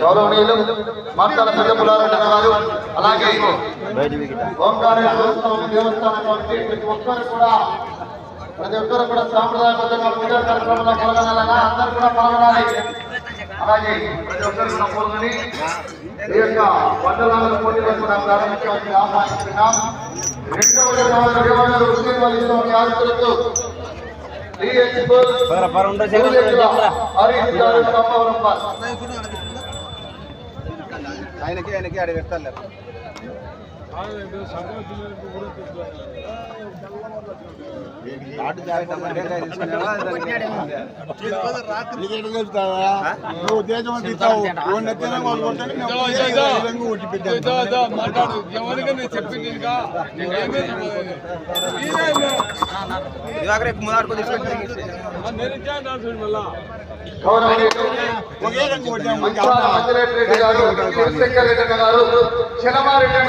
గౌరవనీయులు మాట్లాడ పెద్ద గారు అలాగే ఓంకారేశ్వర దేవస్థానం కమిటీ ప్రతి ఒక్కరు కూడా ప్రతి ఒక్కరు కూడా సాంప్రదాయబద్ధంగా పూజా కార్యక్రమంలో పాల్గొనాలన్నా అందరూ కూడా పాల్గొనాలి అలాగే ప్రతి ఒక్కరు కూడా పాల్గొని ఈ యొక్క వంటలాల పోటీలో కూడా ప్రారంభించవలసి ఆహ్వానిస్తున్నాం రెండవ రోజు ఉద్యోగాలు ఇస్తున్న ముస్లిం స్వామి ఆశీస్సులతో హరీష్ గారు సంభవరం ఆయనకి ఆయనకి ఆడ పెడతారు నాటు జాగ్రత్త మండ్యంగా తీసుకునేవా? దానికి నువ్వు దేశం అంతా ఇస్తావు. మాట్లాడు ఎవరిగా నేను చెప్పింది దివాకర్ ఎక్కువ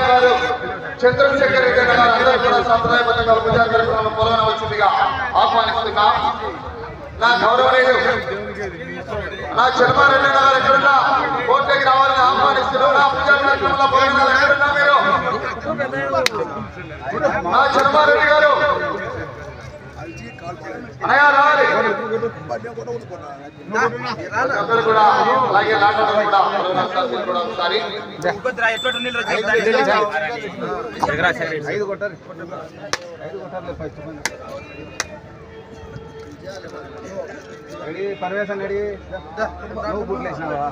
గారు చంద్రశేఖర్ రెడ్డి గారు గారు గారు అందరూ కూడా సంప్రదాయబద్ధంగా పూజా కార్యక్రమంలో పాల్గొనవలసిందిగా ఆహ్వానిస్తున్నా నా గౌరవనీయులు నా చిన్నమారెడ్డి గారు ఎక్కడున్నా కోర్టుకి రావాలని ఆహ్వానిస్తున్నా నా పూజా కార్యక్రమంలో పాల్గొనాలి ఎక్కడున్నా మీరు నా గారు అనయా రావాలి అందరూ కూడా అలాగే లాంటి కూడా పాల్గొనాల్సింది కూడా ఒకసారి ఐదు కొట్టారు ఐదు కొట్టారు ఫస్ట్ రెడీ రెడీ నువ్వు బుట్లు వేసినావా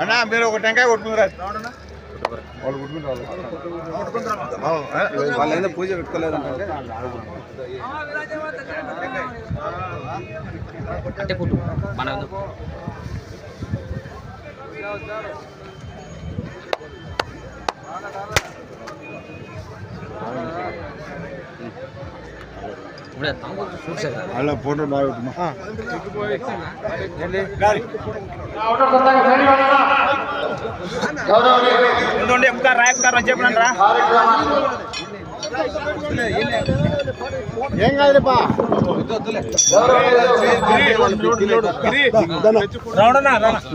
అన్నా మీరు ఒక టెంకాయ కొట్టుకుంటారా వాళ్ళు ఏదో పూజ పెట్టుకోలేదంటే. అంటే పుట్టు మన ఇప్పుడే చూసారు అలా ఫోటో బాగా పెట్టుమా. గౌరవనీయులు కార్యక్రమాన్ని ఏం కాదులేపా అన్న ఆర్కే బుల్స్ రాలేదా నాకు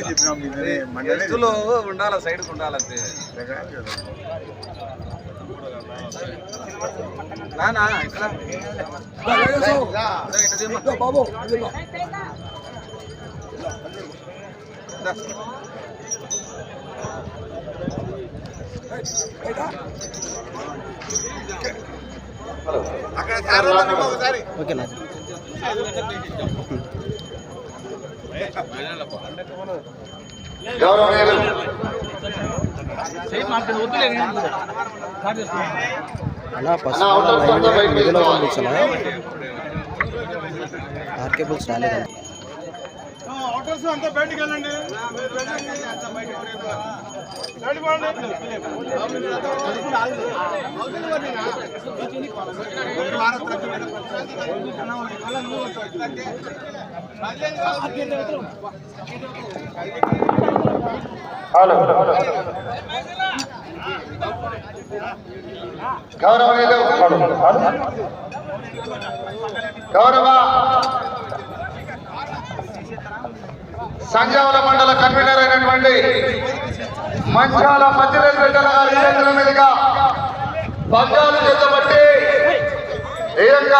చెప్పినాం మీరు మండలి గెస్టులు ఉండాలి సైడ్ ఉండాలంతే నానా బాబు అక్కడ సార్ వాళ్ళని ఒకసారి ఓకేనా గౌరవనీయులు అలా ఫస్ట్ అన్న, అవుటర్ లైన్ అంతా బయట మిడిలో పెట్టుకోవాలి. పంపించాలా ఆర్కే బుల్స్ రాలేదా ఆటోస్ అంతా బయటికి వెళ్ళండి. గౌరవ గౌరవ సంజావుల మండల కన్వీనర్ అయినటువంటి మంచాల మధ్యరేశ్వర రెడ్డి గారి చేతుల మీదుగా బంగారు చేతబట్టి ఈ యొక్క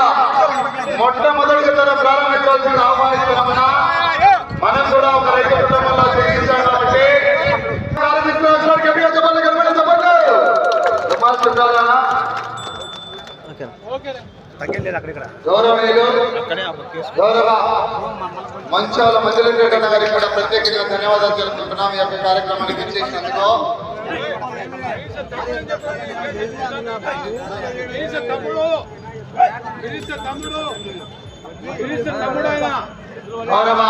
మొట్టమొదటి తన ప్రారంభించవలసిన ఆహ్వానిస్తున్నామన్నా. మనం కూడా ఒక రైతు కుటుంబంలో జన్మించాం కాబట్టి. చెప్పండి? గట్టిగా చెప్పండి. రుమాల్ గౌరవనీయులు గౌరవ మంచాల మంజులరెడ్డి అన్న గారికి కూడా ప్రత్యేకంగా ధన్యవాదాలు తెలుపుతున్నాం ఈ యొక్క కార్యక్రమానికి ఇచ్చేసినందుకు గౌరవ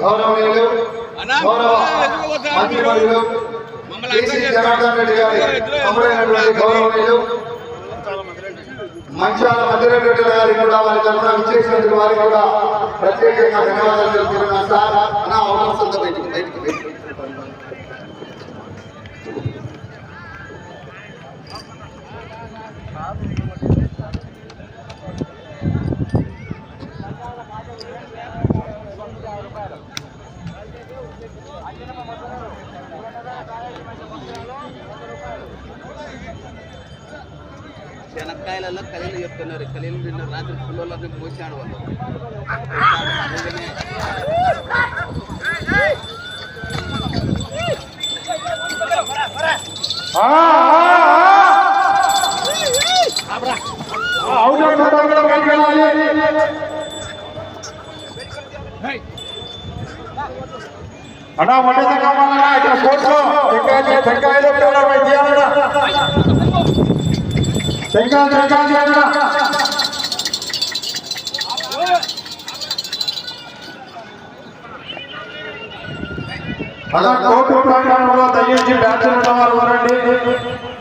గౌరవనీయులు గౌరవ మంత్రివర్యులు కేసీ జనార్దన్ రెడ్డి గారి తమ్ముడైనటువంటి గౌరవనీయులు మంచాల మధ్యరెడ్డి రెడ్డి గారికి కూడా వారి తరఫున విచ్చేసినందుకు వారికి కూడా ప్రత్యేకంగా ధన్యవాదాలు తెలుపుతున్నాను. సార్ અડા મને તો કામમાં ના એટલે કોટલો ઠેકા દે ઠેકા દે પેલા ભાઈ દિયાના ઠેકા ઠેકા દે అలా కోర్టు ప్రాంగణంలో దయచేసి బ్యాచ్లు ఉన్న వారు వరండి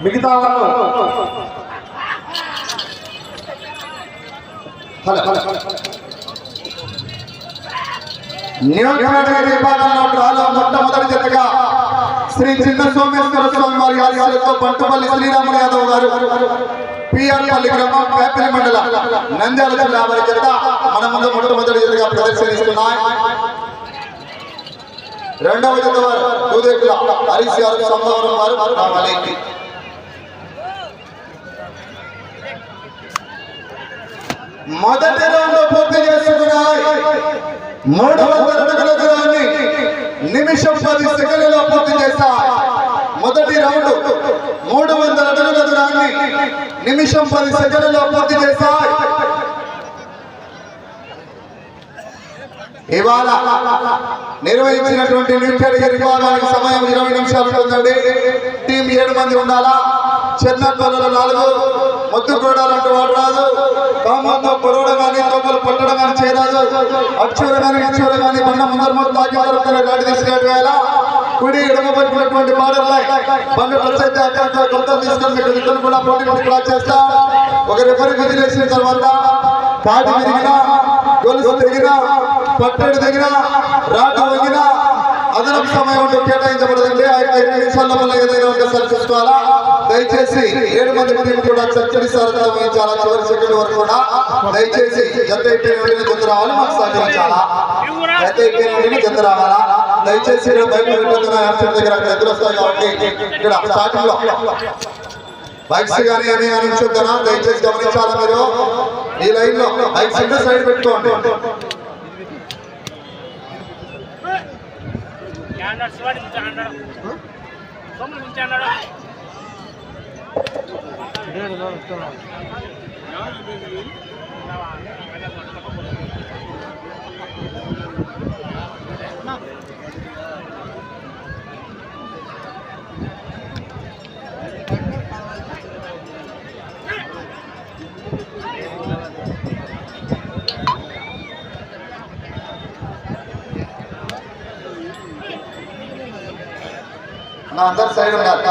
మిగతా వాళ్ళు? హలో. నియోజకవర్గ విభాగంలో డ్రాలో మొట్టమొదటి జతగా శ్రీ చిన్న సోమేశ్వర స్వామి వారి ఆశయాలతో పంటపల్లి శ్రీరాములు యాదవ్ గారు పిఆర్పల్లి గ్రామం పేపల్లి మండలం నంద్యాల జిల్లా వారి జత మన ముందు మొట్టమొదటి జతగా ప్రదర్శనిస్తున్నాయి. రెండవ జత వారు దూదేకుల హరీష్ గారు సోమవారం వారు మొదటి రౌండ్ పూర్తి చేసుకున్నాయి. మూడు వందల అడుగుల దూరాన్ని నిమిషం పది సెకండ్లలో పూర్తి చేశాయి మొదటి రౌండ్ మూడు వందల అడుగుల దూరాన్ని నిమిషం పది సెకండ్లలో పూర్తి చేశాయి ఇవాళ నిర్వహించినటువంటి నిమిషాడికి విభాగానికి సమయం ఇరవై నిమిషాలు ఉంటుందండి టీం ఏడు మంది ఉండాలా? చెన్నపల్లలో నాలుగు ముద్దు కూడాలంటూ వాడు రాదు. కామంతో పొరవడం కానీ తోకలు పట్టడం కానీ చేయరాదు. అక్షూర కానీ ఇక్షూర కానీ బండ ముందర ముందు ఆగి వరకు గాడి తీసుకెళ్ళి వేళ కుడి ఎడమ పట్టినటువంటి బార్డర్లై బండ ప్రత్యేక అత్యంత తీసుకొని మీకు ఇద్దరు కూడా పోటీ పడి క్లాస్ చేస్తా. ఒక రెఫరీ విధి చేసిన తర్వాత పాటి విరిగినా గొలుసు తెగినా పట్టడి తెగినా రాటు వంగినా అదనపు సమయం కేటాయించబడదండి. ఐదు నిమిషాల వల్ల ఏదైనా ఉంటే సరి చూసుకోవాలా? దయచేసి ఏడు మంది మంది కూడా చక్కని సారథ్యం వహించాలా? చివరి సెకండ్ వరకు కూడా దయచేసి జత అయిపోయిన వెంటనే జత రావాలి మాకు సహకరించాలా? జత అయిపోయిన వెంటనే జత రావాలా? దయచేసి బైక్ దగ్గర అక్కడ కాబట్టి ఇక్కడ స్టార్టింగ్లో బైక్స్ కానీ అని అని దయచేసి గమనించాలి మీరు? ఈ లైన్లో బైక్స్ సైడ్ పెట్టుకోండి. నా అందరు సైడ్ ఉండాలి.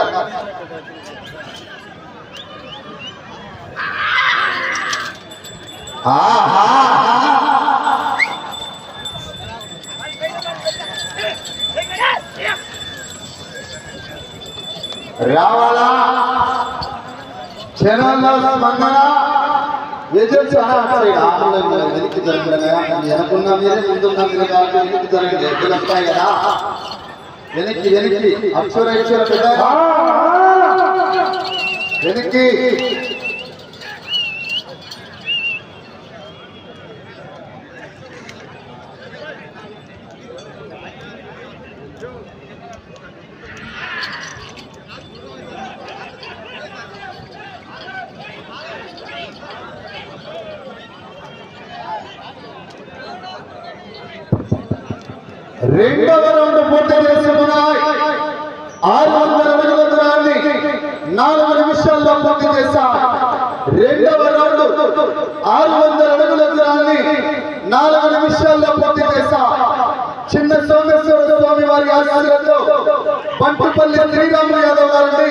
రావాలా? క్షణంలో స్పందన. ఎజెంట్స్ వెనక్కి జరుగుతున్నాయా వెనకున్న మీరే ముందున్న మీరు కాదు వెనక్కి జరగదు ఎద్దులు వస్తాయి కదా. వెనక్కి వెనక్కి. అక్షర అక్షర పెద్ద. వెనక్కి. రెండవ రౌండ్ పూర్తి చేసుకున్నాయి నాలుగు నిమిషాల్లో పూర్తి చేశా. రెండవ రౌండ్ ఆరు వందల అడుగుల దూరాన్ని నాలుగు నిమిషాల్లో పూర్తి చేశా. చిన్న సోమేశ్వర స్వామి వారి ఆశీర్వాదంతో బంటుపల్లి శ్రీరాములు యాదవ్ గారిని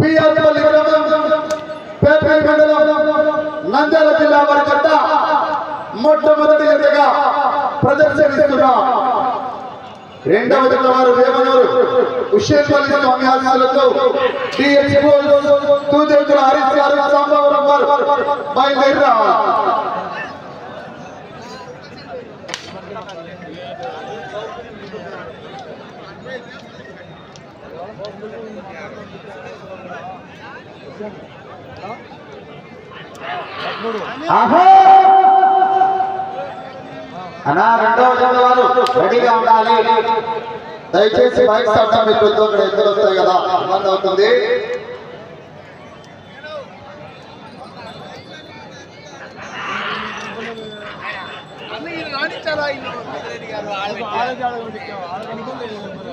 పిఆర్పల్లి గ్రామం పేపర్ మండలం నంద్యాల జిల్లా వారి జట్ట మొట్టమొదటి జతగా ప్రదర్శనిస్తున్నా. రెండవ వారు వేమనూరు హుషేపల్లి స్వామి ఆశయాలతో డిఎస్ఓ సాంబవరం వారు బయలుదేరి రావాలి అన్నా రెండవ రెడీగా ఉండాలి. దయచేసి బైక్ సట్టం మీకు ఎదురు వస్తాయి కదా. ఇబ్బంది అవుతుంది.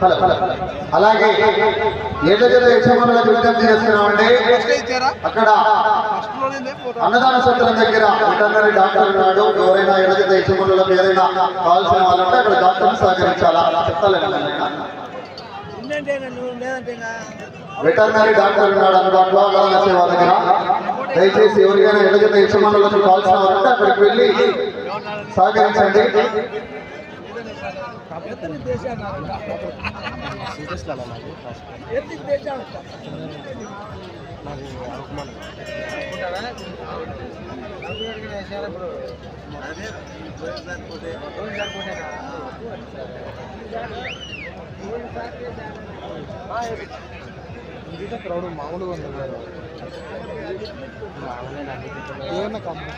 హలో అలాగే ఏళ్ళ జత యజమానులకు విజ్ఞప్తి చేస్తున్నామండి. అక్కడ అన్నదాన సత్రం దగ్గర వెటర్నరీ డాక్టర్ ఉన్నాడు. ఎవరైనా ఏళ్ళ యజమానులకు ఏదైనా కావాల్సిన వాళ్ళంటే అక్కడ డాక్టర్ సహకరించాలా? చెప్తాలేండి వెటర్నరీ డాక్టర్ ఉన్నాడు అందుబాటులో అన్నదాన సేవ దగ్గర. దయచేసి ఎవరికైనా జత యజమానులకు కావాల్సిన వాళ్ళంటే అక్కడికి వెళ్ళి సహకరించండి. సీరియస్లో అలా నాది నాది అవమానం క్రౌడ్ మామూలుగా ఉంది ఏమన్నా కంపెనీ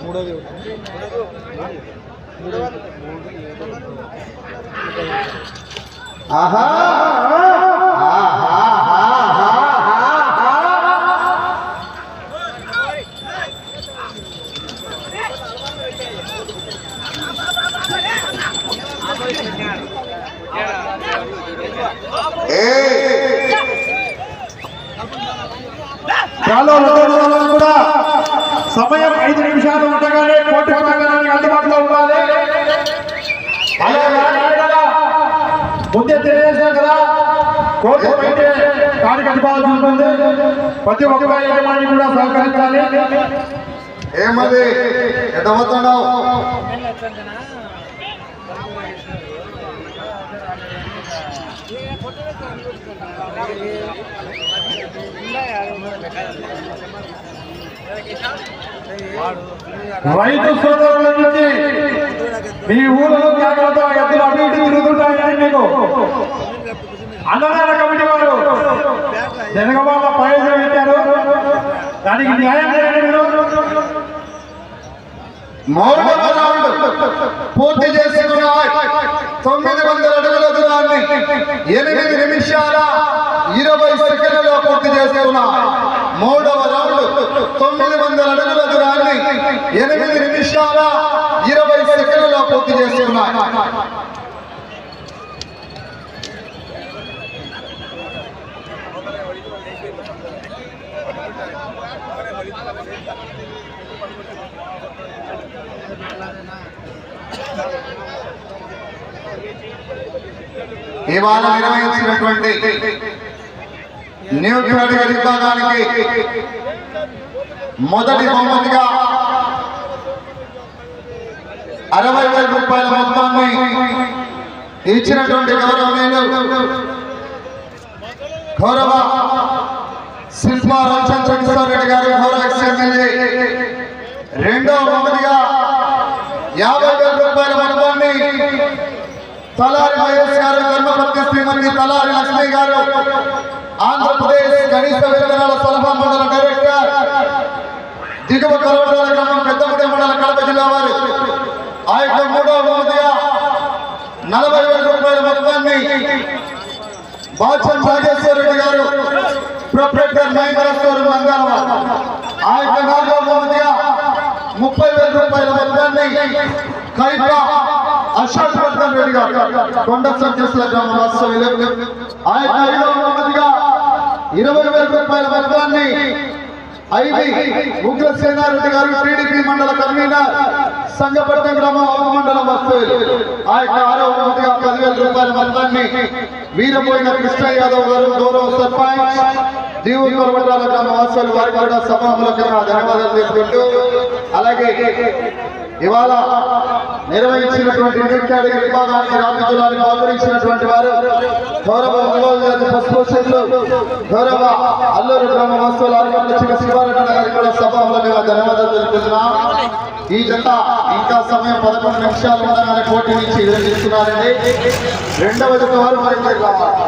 మూడోది ఆహా చాలా రథోత్సవాలు కూడా సమయం ఐదు నిమిషాలు ఉండగానే కోటి ప్రాంగణానికి అందుబాటులో ఉండాలి అలాగే ఆడవాళ్ళ ముందే తెలియజేసాం కదా కోటి బయటే కాడికి అందుబాటులో ఉంటుంది ప్రతి ఒక్క యజమాని కూడా సహకరించాలి. ఏమది? ఎటవుతున్నావు రైతు సోదరుల నుంచి మీ ఊళ్ళో జాగ్రత్త ఎద్దులు అటు ఇటు తిరుగుతుంటాయని మీకు అన్నదాన కమిటీ వారు. జనగవాళ్ళ ప్రయోజనం పెట్టారు. దానికి న్యాయం పూర్తి చేసుకున్నాయి. తొమ్మిది వందల అడుగుల దూరాన్ని ఎనిమిది నిమిషాల ఇరవై సెకండ్లలో పూర్తి చేసుకున్నాయి. మూడవ రౌండ్ తొమ్మిది వందల అడుగుల దూరాన్ని ఎనిమిది నిమిషాల ఇరవై సెకండ్లలో పూర్తి చేసుకున్నాయి. ఇవాళ నిర్వహించినటువంటి న్యూ విభాగానికి మొదటి బహుమతిగా అరవై వేల రూపాయల మొత్తాన్ని ఇచ్చినటువంటి గౌరవనీయులు గౌరవ శిల్పా రామచంద్ర కిషోర్ రెడ్డి గారు గౌరవ ఎక్స్ ఎమ్మెల్యే రెండవ బహుమతిగా యాభై వేల రూపాయల మొత్తాన్ని తలారి మహేష్ శ్రీమతి తలారి లక్ష్మి గారు ఆంధ్రప్రదేశ్ కనీస వేతనాల సలహా మండల డైరెక్టర్ దిగువ కలవటాల గ్రామం పెద్దపూడి మండల కడప జిల్లా వారు. ఆ యొక్క మూడవ బహుమతిగా నలభై వేల రూపాయల మొత్తాన్ని బాచం రాజేశ్వర రెడ్డి గారు ప్రొపరేటర్ మహేంద్ర స్టోర్ మంగాళ ఆ యొక్క నాలుగవ బహుమతిగా ముప్పై వేల రూపాయల మొత్తాన్ని కైప అశోక్ రెడ్డి గారు కొండ సంచేస్తుల గ్రామ వాస్తవ్యులు. ఆ యొక్క ఐదవ బహుమతిగా ఇరవై వేల రూపాయల మొత్తాన్ని ఐది ఉగ్ర సేనారెడ్డి గారు టీడీపీ మండల కన్వీనర్ సంగపట్నం గ్రామం ఒక మండలం వస్తువులు ఆ యొక్క ఆరవ బహుమతిగా పదివేల రూపాయల మొత్తాన్ని వీరపోయిన కృష్ణ యాదవ్ గారు గౌరవ సర్పంచ్ దీవు కొరవటాల గ్రామ వాసులు వారికి కూడా సభాములకంగా ధన్యవాదాలు తెలుపుకుంటూ అలాగే ఇవాళ నిర్వహించినటువంటి యూనిట్ విభాగానికి రాజ్య జిల్లాలకు ఆదరించినటువంటి వారు గౌరవ ఒంగోలు జాతి గౌరవ అల్లూరు గ్రామ వాసులు చిన్న శివారెడ్డి గారికి కూడా సభాములకంగా ధన్యవాదాలు తెలుపుతున్నాం ఈ జత ఇంకా సమయం పదకొండు నిమిషాలు ఉండగానే పోటీ నుంచి విరమిస్తున్నారండి. రెండవ జత వారు మరి రావాలి.